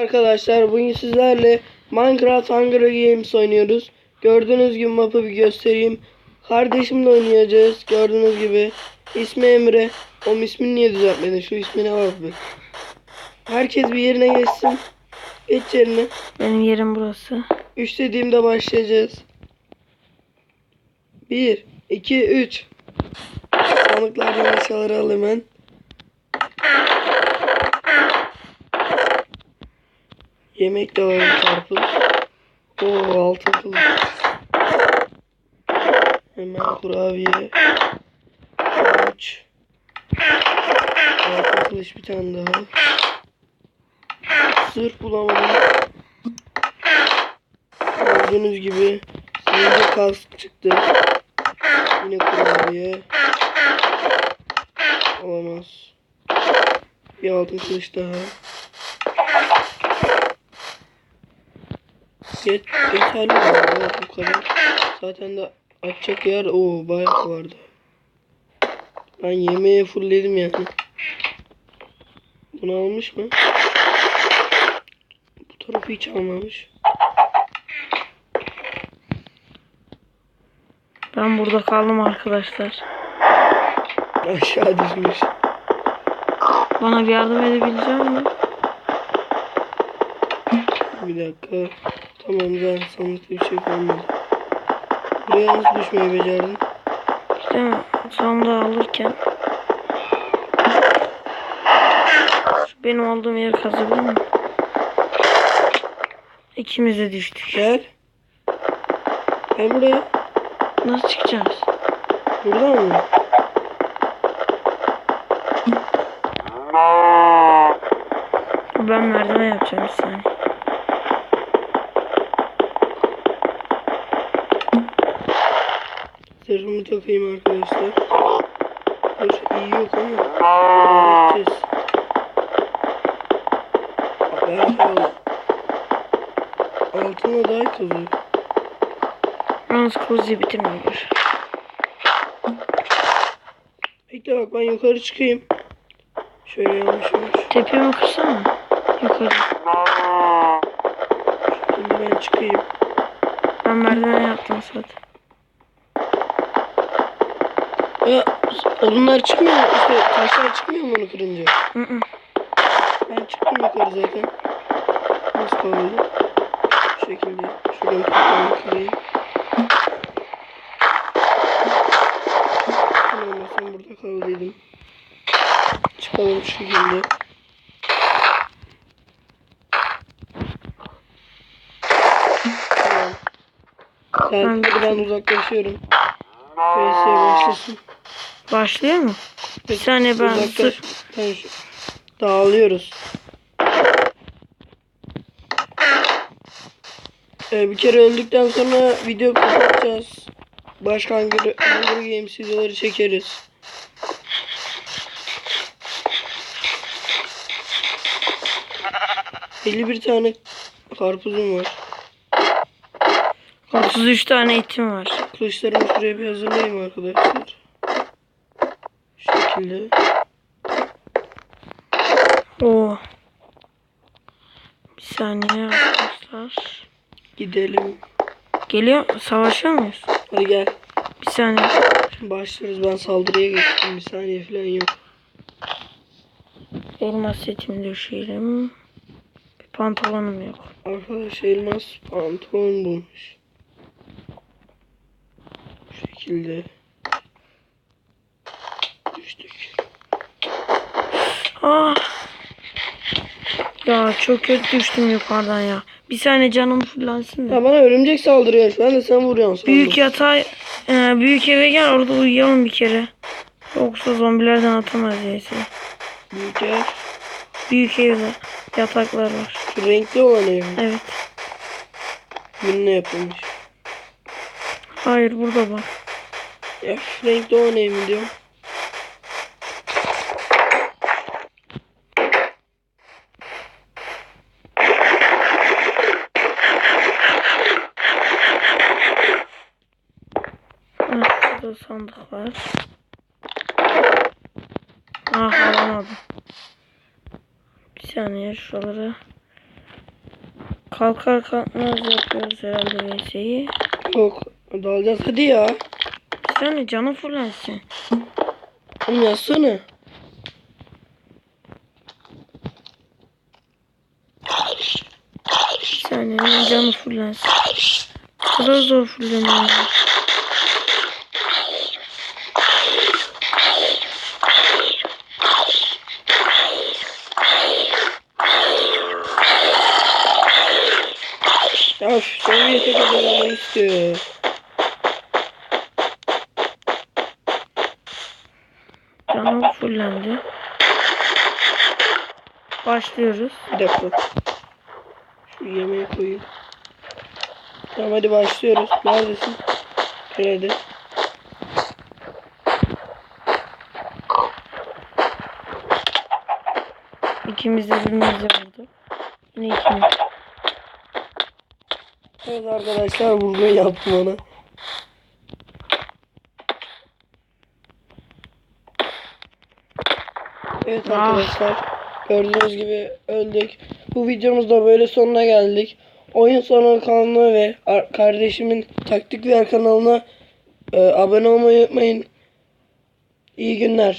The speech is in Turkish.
Arkadaşlar bugün sizlerle Minecraft Hunger Games oynuyoruz. Gördüğünüz gibi mapı bir göstereyim. Kardeşimle oynayacağız. Gördüğünüz gibi. İsmi Emre. O ismini niye düzeltmedin? Şu ismine bak bir. Herkes bir yerine geçsin. Geç yerine. Benim yerim burası. 3 dediğimde başlayacağız. 1, 2, 3. Sandıklardan eşyaları al hemen. Yemek de var karpuz. Oo altın kılıç. Hemen kurabiye. Havuç. Altın kılıç bir tane daha. Sırf bulamadım. Gördüğünüz gibi zincir kask çıktı. Yine kurabiye. Olamaz. Bir altın kılıç daha. Yet, yeterli bu kadar. Zaten de açacak yer o bayağı vardı. Ben yemeğe fullledim yani. Bunu almış mı? Bu tarafı hiç almamış. Ben burada kaldım arkadaşlar. Aşağı düşmüş. Bana bir yardım edebilecek mi? Bir dakika. Tamam zaten sandıkta bir şey kalmadı. Buraya nasıl düşmeyi becerdin? İşte sonunda alırken. Şu benim olduğum yeri kazabilir mi? İkimiz de düştük. Gel. Gel buraya. Nasıl çıkacağız? Buradan mı? Ben merdiven yapacağım bir saniye. Zırhımı takayım arkadaşlar. Dur iyi yok ama. Öğreteceğiz. Al. Altına daha kazıyor. Yalnız kılıcı bitirmiyor. Bekle bak ben yukarı çıkayım. Şöyle yavaş yavaş. Tepemi kırsana. Yukarı. Şimdi ben çıkayım. Ben merdiven yaptım zaten. Ya odunlar çıkmıyor mu? İşte taşlar çıkmıyor mu onu kırınca? Hı hı. Ben çıktım yukarı zaten. Nasıl kaldı? Bu şekilde. Şuradan toprağını kırayım. Tamam sen burada kaldıydım. Çıkalım şu şekilde. Tamam. Ben buradan uzaklaşıyorum. VS başlasın. Başlıyor mu? Bir saniye ben şu- Dağılıyoruz. Ee, bir kere öldükten sonra video kapatacağız. Başka hangi Hunger Games videoları çekeriz. Elli bir tane karpuzum var. 33 tane etim var. Kılıçlarımı şuraya bir hazırlayayım arkadaşlar. Şekilde. Oo. Bir saniye arkadaşlar. Gidelim. Geliyor. Savaşıyor muyuz? Hadi gel. Bir saniye. Şimdi başlıyoruz. Ben saldırıya geçtim. Bir saniye falan yok. Elmas setimi düşürelim. Bir pantolonum yok. Arkadaş elmas pantolon bulmuş. Bu şekilde. Düştük. Ah. Ya çok kötü düştüm yukarıdan ya. Bir saniye canım fullensin de. Ya bana örümcek saldırıyor şu anda sen vuruyorsun. sandım. Büyük yatağa, e, büyük eve gel orada uyuyalım bir kere. Yoksa zombilerden atamaz yiyesi. Büyük yer. Büyük evde yataklar var. Şu renkli olan ev. mi? Evet. Bununla yapılmış. Hayır burada bak. Ya şu renkli olan ev mi diyorum. Evet, burada sandık var. Ah alamadım. Bir saniye şuraları. Kalkar kalkmaz yapıyoruz herhalde VS'yi. Yok. Dalacağız hadi ya. Bir saniye canım fullensin. Oğlum yazsana. Bir saniye canım. Bu kadar zor fulleniyor. Ya kadar ama istiyor. Canım fullendi. Başlıyoruz. Bir dakika. Şu yemeği koyayım. Tamam hadi başlıyoruz. Neredesin? Nerede? İkimiz de birbirimize vurdu. Yine ikimiz. Evet arkadaşlar vurmayı yaptım ona. Evet Ah. arkadaşlar gördüğünüz gibi öldük. Bu videomuzda böyle sonuna geldik. Oyun sonu kanalına ve ar- kardeşimin taktik ver kanalına e, abone olmayı unutmayın. İyi günler.